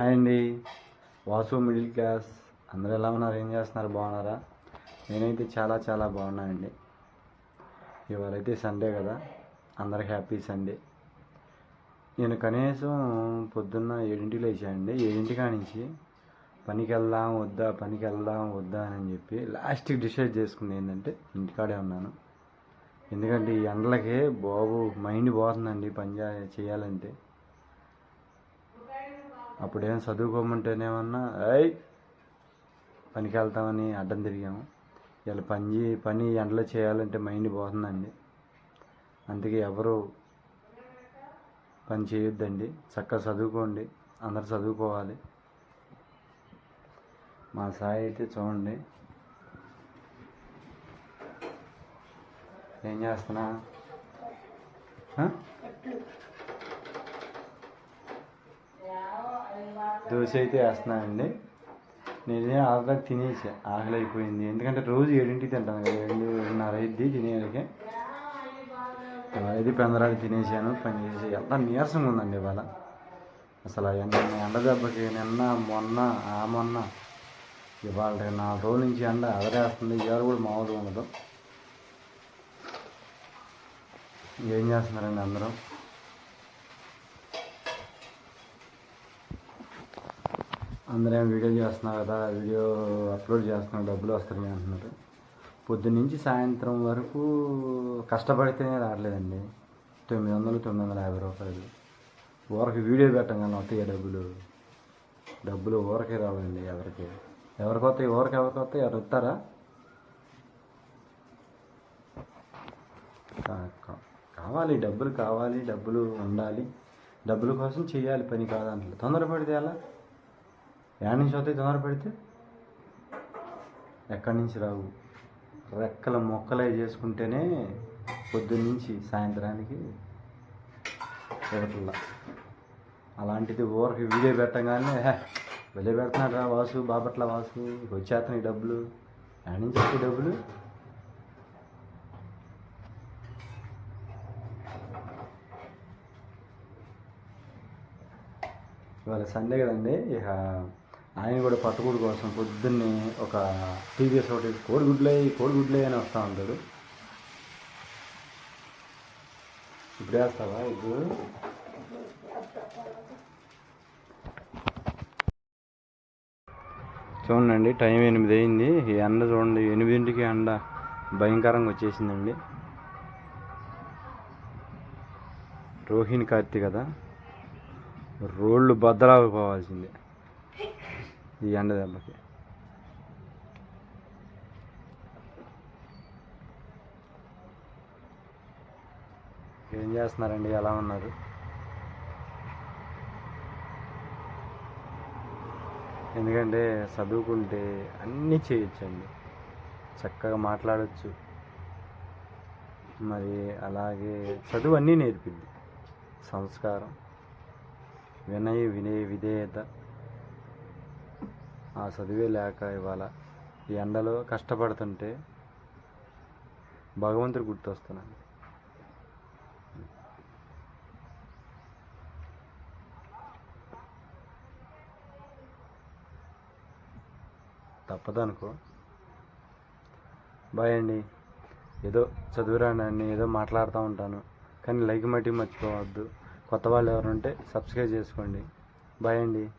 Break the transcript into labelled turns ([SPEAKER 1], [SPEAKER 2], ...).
[SPEAKER 1] Hi అండి. Vasu middle class. అందరూ ఎలా ఉన్నారు? ఏం చేస్తున్నారు? బాగున్నారా? నేనైతే చాలా చాలా బాగున్నానండి. ఇవాళ అయితే సండే కదా. అందరికి హ్యాపీ సండే. నేను కనీసం పొద్దున్న ఏడింటికి లేచానండి. ఏడింటి కానించి పనికి వెళ్దాం వద్దా పనికి వెళ్దాం వద్దా అని చెప్పి లాస్ట్కి డిసైడ్ చేసుకుంది ఏంటంటే ఇంటికాడే ఉన్నాను. ఎందుకంటే ఈ ఎండలకి బాబు మైండ్ పోతుందండి పని చేయాలంటే. అప్పుడు ఏం చదువుకోమంటేనేమన్నా ఐ పనికి వెళ్తామని అడ్డం తిరిగాము. ఇలా పని పని ఎండలో చేయాలంటే మైండ్ పోతుందండి. అందుకే ఎవరు పని చేయొద్దండి. చక్కగా చదువుకోండి అందరు చదువుకోవాలి మా సాయి అయితే చూడండి. ఏం చేస్తున్నా? దోశ అయితే వేస్తున్నానండి. నేనే ఆల్రెడీ తినేసా ఆకలి అయిపోయింది ఎందుకంటే రోజు ఏడింటికి తింటాను కదా ఏడున్నర అయింది తినేయాలకి ఇది పెందరాలు తినేసాను పని చేసి. ఎంత నీరసంగా ఉందండి ఇవాళ. అసలు ఎండ ఎండ దెబ్బకి నిన్న మొన్న ఆ మొన్న ఇవాళ నాలుగు రోజుల నుంచి ఎండ అదరేస్తుంది. ఇవాళ కూడా మామూలుగా ఉండదు. ఏం చేస్తున్నారండి అందరూ? అందరేం వీడియో చేస్తున్నావు కదా వీడియో అప్లోడ్ చేస్తున్నావు డబ్బులు వస్తున్నాయి అంటున్నారు. పొద్దున్న నుంచి సాయంత్రం వరకు కష్టపడితేనే రావట్లేదండి. తొమ్మిది వందలు తొమ్మిది వందల యాభై రూపాయలు. ఊరకి వీడియో పెట్టగానే వస్తాయి డబ్బులు? డబ్బులు ఊరకే రావండి ఎవరికి? ఎవరికి వస్తాయి? ఊరికి ఎవరికి వస్తాయి? ఎవరు వస్తారా కావాలి డబ్బులు కావాలి డబ్బులు ఉండాలి. డబ్బుల కోసం చేయాలి పని కాదంటే తొందరపడితే ఎలా? యాడ్ నుంచి తొందర పెడితే? ఎక్కడి నుంచి రావు? రెక్కల మొక్కలే చేసుకుంటేనే పొద్దున్న నుంచి సాయంత్రానికి ఒకటిలా అలాంటిది ఊరికి వీడియో పెట్టగానే వెళ్ళి పెడుతున్నాడు రా వాసు బాపట్ల వాసు వచ్చేస్తున్నాయి డబ్బులు. యాడ్ నుంచి వచ్చే డబ్బులు. ఇవాళ సండే కదండి ఇక ఆయన కూడా పట్టుకుడు కోసం పొద్దున్నే ఒక టీవీఎస్ ఒకటి కోడిగుడ్లే కోడిగుడ్లే అని వస్తూ ఉంటాడు. ఇప్పుడు వేస్తావా? ఇప్పుడు చూడండి టైం ఎనిమిది అయింది. ఈ ఎండ చూడండి ఎనిమిదింటికి ఎండ భయంకరంగా వచ్చేసిందండి. రోహిణి కార్తీ కదా రోళ్ళు బద్దలాగిపోవాల్సిందే ఈ ఎండ దెబ్బకి. ఏం చేస్తున్నారండి? ఎలా ఉన్నారు? ఎందుకంటే చదువుకుంటే అన్నీ చేయొచ్చండి. చక్కగా మాట్లాడచ్చు. మరి అలాగే చదువు అన్నీ నేర్పింది సంస్కారం. వినయ వినయ విధేయత. ఆ చదివే లేక ఇవాళ ఈ ఎండలో కష్టపడుతుంటే భగవంతుడు గుర్తొస్తున్నాను తప్పదనుకో. బాయ్ అండి. ఏదో చదువురానని ఏదో మాట్లాడుతూ ఉంటాను. కానీ లైక్ మట్టి మర్చిపోవద్దు. కొత్త వాళ్ళు ఎవరు ఉంటే సబ్స్క్రైబ్ చేసుకోండి. బాయ్ అండి.